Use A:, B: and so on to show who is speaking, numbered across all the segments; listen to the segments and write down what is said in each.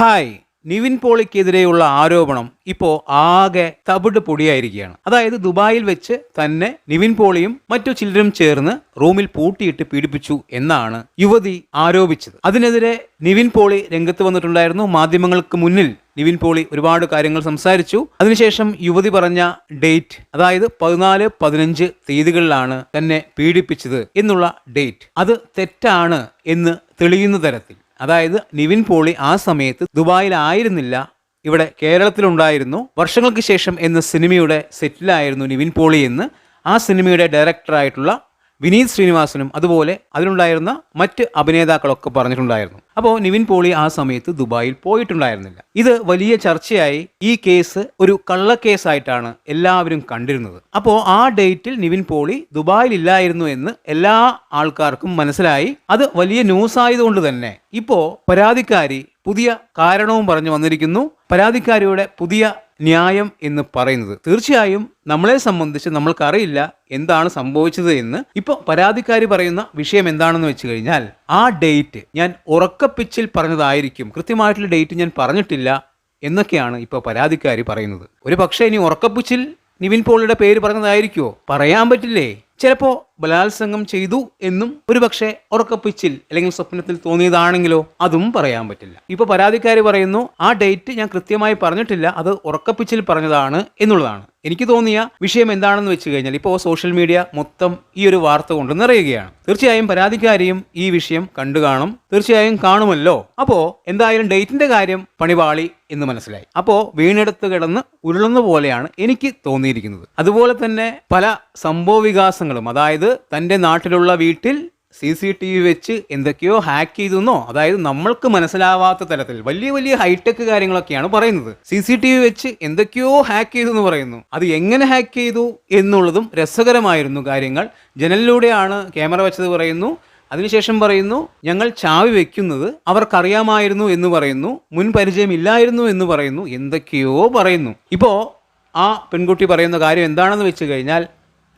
A: Hi Nivin പോളിക്കെതിരെയുള്ള ആരോപണം ഇപ്പോൾ ആകെ തവിട് പൊടിയായിരിക്കുകയാണ്. അതായത് ദുബായിൽ വെച്ച് തന്നെ നിവിൻ പോളിയും മറ്റു ചിലരും ചേർന്ന് റൂമിൽ പൂട്ടിയിട്ട് പീഡിപ്പിച്ചു എന്നാണ് യുവതി ആരോപിച്ചത്. അതിനെതിരെ നിവിൻ പോളി രംഗത്ത് വന്നിട്ടുണ്ടായിരുന്നു. മാധ്യമങ്ങൾക്ക് മുന്നിൽ നിവിൻ പോളി ഒരുപാട് കാര്യങ്ങൾ സംസാരിച്ചു. അതിനുശേഷം യുവതി പറഞ്ഞ ഡേറ്റ് അതായത് പതിനാല് പതിനഞ്ച് തീയതികളിലാണ് തന്നെ പീഡിപ്പിച്ചത് എന്നുള്ള ഡേറ്റ്. അത് തെറ്റാണ് എന്ന് തെളിയുന്ന തരത്തിൽ. അതായത് നിവിൻ പോളി ആ സമയത്ത് ദുബായിലായിരുന്നില്ല. ഇവിടെ കേരളത്തിലുണ്ടായിരുന്നു. വർഷങ്ങൾക്ക് ശേഷം എന്ന സിനിമയുടെ സെറ്റിലായിരുന്നു നിവിൻ പോളി എന്ന്. ആ സിനിമയുടെ ഡയറക്ടറായിട്ടുള്ള വിനീത് ശ്രീനിവാസനും അതുപോലെ അതിലുണ്ടായിരുന്ന മറ്റ് അഭിനേതാക്കളൊക്കെ പറഞ്ഞിട്ടുണ്ടായിരുന്നു. അപ്പോൾ നിവിൻ പോളി ആ സമയത്ത് ദുബായിൽ പോയിട്ടുണ്ടായിരുന്നില്ല. ഇത് വലിയ ചർച്ചയായി ഈ കേസ് ഒരു കള്ളക്കേസായിട്ടാണ് എല്ലാവരും കണ്ടിരുന്നത്. അപ്പോൾ ആ ഡേറ്റിൽ നിവിൻ പോളി ദുബായിൽ ഇല്ലായിരുന്നു എന്ന് എല്ലാ ആൾക്കാർക്കും മനസ്സിലായി. അത് വലിയ ന്യൂസ് ആയതുകൊണ്ട് തന്നെ ഇപ്പോൾ പരാതിക്കാരി പുതിയ കാരണവും പറഞ്ഞു വന്നിരിക്കുന്നു. പരാതിക്കാരിയുടെ പുതിയ ന്യായം എന്ന് പറയുന്നത്. തീർച്ചയായും നമ്മളെ സംബന്ധിച്ച് നമ്മൾക്കറിയില്ല എന്താണ് സംഭവിച്ചത് എന്ന്. ഇപ്പോൾ പരാതിക്കാരി പറയുന്ന വിഷയം എന്താണെന്ന് വെച്ച് കഴിഞ്ഞാൽ ആ ഡേറ്റ് ഞാൻ ഉറക്കപ്പിച്ചിൽ പറഞ്ഞതായിരിക്കും. കൃത്യമായിട്ടുള്ള ഡേറ്റ് ഞാൻ പറഞ്ഞിട്ടില്ല എന്നൊക്കെയാണ് ഇപ്പോൾ പരാതിക്കാരി പറയുന്നത്. ഒരു പക്ഷേ ഇനി ഉറക്കപ്പിച്ചിൽ നിവിൻ പോളിയുടെ പേര് പറഞ്ഞതായിരിക്കുമോ പറയാൻ പറ്റില്ലേ? ചിലപ്പോൾ ബലാത്സംഗം ചെയ്തു എന്നും ഒരുപക്ഷെ ഉറക്കപ്പിച്ചിൽ അല്ലെങ്കിൽ സ്വപ്നത്തിൽ തോന്നിയതാണെങ്കിലോ അതും പറയാൻ പറ്റില്ല. ഇപ്പൊ പരാതിക്കാരി പറയുന്നു ആ ഡേറ്റ് ഞാൻ കൃത്യമായി പറഞ്ഞിട്ടില്ല അത് ഉറക്കപ്പിച്ചിൽ പറഞ്ഞതാണ് എന്നുള്ളതാണ്. എനിക്ക് തോന്നിയ വിഷയം എന്താണെന്ന് വെച്ച് കഴിഞ്ഞാൽ ഇപ്പോൾ സോഷ്യൽ മീഡിയ മൊത്തം ഈ ഒരു വാർത്ത കൊണ്ട് നിറയുകയാണ്. തീർച്ചയായും പരാതിക്കാരിയും ഈ വിഷയം കണ്ടു കാണും തീർച്ചയായും കാണുമല്ലോ. അപ്പോ എന്തായാലും ഡേറ്റിന്റെ കാര്യം പണിപാളി എന്ന് മനസ്സിലായി. അപ്പോ വീണെടുത്ത് കിടന്ന് ഉരുളുന്ന പോലെയാണ് എനിക്ക് തോന്നിയിരിക്കുന്നത്. അതുപോലെ തന്നെ പല സംഭവ വികാസങ്ങളും അതായത് തന്റെ നാട്ടിലുള്ള വീട്ടിൽ സി സി ടി വി വെച്ച് എന്തൊക്കെയോ ഹാക്ക് ചെയ്തെന്നോ അതായത് നമ്മൾക്ക് മനസ്സിലാവാത്ത തരത്തിൽ വലിയ വലിയ ഹൈടെക് കാര്യങ്ങളൊക്കെയാണ് പറയുന്നത്. സി സി ടി വി വെച്ച് എന്തൊക്കെയോ ഹാക്ക് ചെയ്തു എന്ന് പറയുന്നു. അത് എങ്ങനെ ഹാക്ക് ചെയ്തു എന്നുള്ളതും രസകരമായിരുന്നു കാര്യങ്ങൾ. ജനലിലൂടെയാണ് ക്യാമറ വെച്ചത് പറയുന്നു. അതിനുശേഷം പറയുന്നു ഞങ്ങൾ ചാവി വെക്കുന്നത് അവർക്കറിയാമായിരുന്നു എന്ന് പറയുന്നു. മുൻ പരിചയമില്ലായിരുന്നു എന്ന് പറയുന്നു. എന്തൊക്കെയോ പറയുന്നു. ഇപ്പോൾ ആ പെൺകുട്ടി പറയുന്ന കാര്യം എന്താണെന്ന് വെച്ച് കഴിഞ്ഞാൽ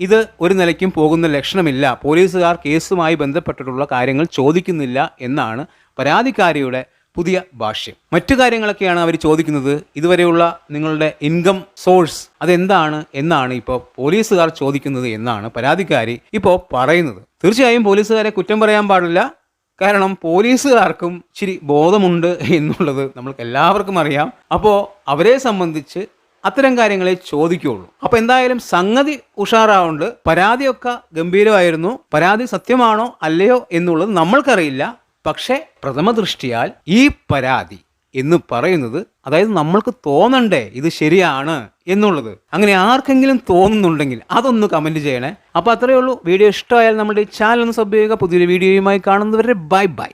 A: ഇത് ഒരു നിലയ്ക്കും പോകുന്ന ലക്ഷണമില്ല. പോലീസുകാർ കേസുമായി ബന്ധപ്പെട്ടിട്ടുള്ള കാര്യങ്ങൾ ചോദിക്കുന്നില്ല എന്നാണ് പരാതിക്കാരിയുടെ പുതിയ ഭാഷ്യം. മറ്റു കാര്യങ്ങളൊക്കെയാണ് അവർ ചോദിക്കുന്നത്. ഇതുവരെയുള്ള നിങ്ങളുടെ ഇൻകം സോഴ്സ് അതെന്താണ് എന്നാണ് ഇപ്പോൾ പോലീസുകാർ ചോദിക്കുന്നത് എന്നാണ് പരാതിക്കാരി ഇപ്പോൾ പറയുന്നത്. തീർച്ചയായും പോലീസുകാരെ കുറ്റം പറയാൻ പാടില്ല. കാരണം പോലീസുകാർക്കും ഇച്ചിരി ബോധമുണ്ട് എന്നുള്ളത് നമ്മൾക്ക് എല്ലാവർക്കും അറിയാം. അപ്പോൾ അവരെ സംബന്ധിച്ച് അത്തരം കാര്യങ്ങളെ ചോദിക്കുകയുള്ളൂ. അപ്പൊ എന്തായാലും സംഗതി ഉഷാറാവുണ്ട്. പരാതിയൊക്കെ ഗംഭീരമായിരുന്നു. പരാതി സത്യമാണോ അല്ലയോ എന്നുള്ളത് നമ്മൾക്കറിയില്ല. പക്ഷേ പ്രഥമ ദൃഷ്ടിയാൽ ഈ പരാതി എന്ന് പറയുന്നത് അതായത് നമ്മൾക്ക് തോന്നണ്ടേ ഇത് ശരിയാണ് എന്നുള്ളത്. അങ്ങനെ ആർക്കെങ്കിലും തോന്നുന്നുണ്ടെങ്കിൽ അതൊന്ന് കമന്റ് ചെയ്യണേ. അപ്പോൾ അത്രയേ ഉള്ളൂ. വീഡിയോ ഇഷ്ടമായാൽ നമ്മുടെ ചാനൽ ഒന്ന് സബ് ചെയ്യുക. പുതിയൊരു വീഡിയോയുമായി കാണുന്നവരെ ബൈ ബൈ.